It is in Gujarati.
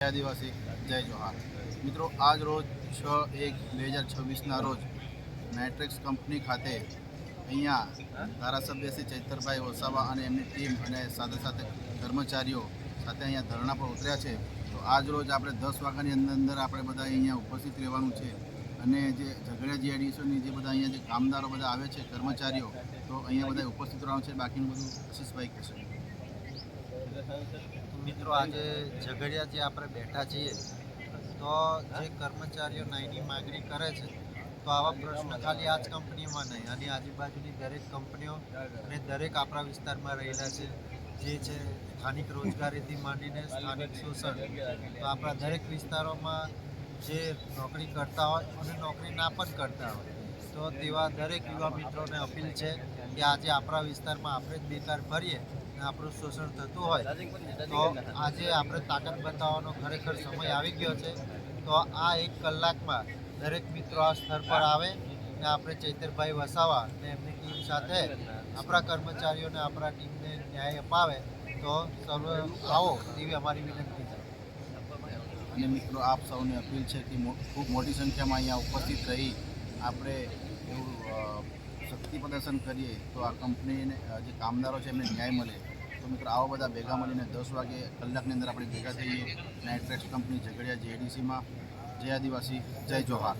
આદિવાસી, જય જોહાર. મિત્રો, આજ રોજ છ એક બે હજાર છવ્વીસના રોજ મેટ્રિક્સ કંપની ખાતે અહીંયા ધારાસભ્ય શ્રી ચૈતરભાઈ વસાવા અને એમની ટીમ અને સાથે સાથે કર્મચારીઓ સાથે અહીંયા ધરણા પર ઉતર્યા છે. તો આજ રોજ આપણે દસ વાગ્યાની અંદર અંદર આપણે બધા અહીંયા ઉપસ્થિત રહેવાનું છે. અને જે ઝઘડિયા જીઆઈડીસીની જે બધા અહીંયા જે કામદારો બધા આવે છે, કર્મચારીઓ, તો અહીંયા બધા ઉપસ્થિત રહેવાનું છે. બાકીનું બધું આશીષભાઈ કહેશે. મિત્રો, આજે ઝઘડિયા જે આપણે બેઠા છીએ, તો જે કર્મચારીઓ ન્યાયની માગણી કરે છે, તો આવા પ્રશ્ન ખાલી આ જ કંપનીમાં નહીં અને આજુબાજુની દરેક કંપનીઓ અને દરેક આપણા વિસ્તારમાં રહેલા છે, જે છે સ્થાનિક રોજગારીથી માંડીને સ્થાનિક શોષણ. તો આપણા દરેક વિસ્તારોમાં જે નોકરી કરતા હોય, અને નોકરી ના પણ કરતા હોય, તો તેવા દરેક યુવા મિત્રોને અપીલ છે કે આજે આપણા વિસ્તારમાં આપણે જ બેકાર અને આપણું શોષણ થતું હોય, તો આજે આપણે તાકાત બતાવવાનો ખરેખર સમય આવી ગયો છે. તો આ એક કલાકમાં દરેક મિત્રો આ સ્થળ પર આવે અને આપણે ચૈતરભાઈ વસાવા ને એમની ટીમ સાથે આપણા કર્મચારીઓને આપણા ટીમને ન્યાય અપાવે, તો સર્વ આવો એવી અમારી વિનંતી છે. અને મિત્રો, આપ સૌને અપીલ છે કે ખૂબ મોટી સંખ્યામાં અહીંયા ઉપસ્થિત રહી આપણે એવું શક્તિ પ્રદર્શન કરીએ તો આ કંપનીને જે કામદારો છે, એમને ન્યાય મળે. તો મિત્રો, આવા બધા ભેગા મળીને દસ વાગે કલાકની અંદર આપણે ભેગા થઈએ. નાઇટ્રેક્સ કંપની ઝઘડિયા જેડીસીમાં જય આદિવાસી, જય જોહાર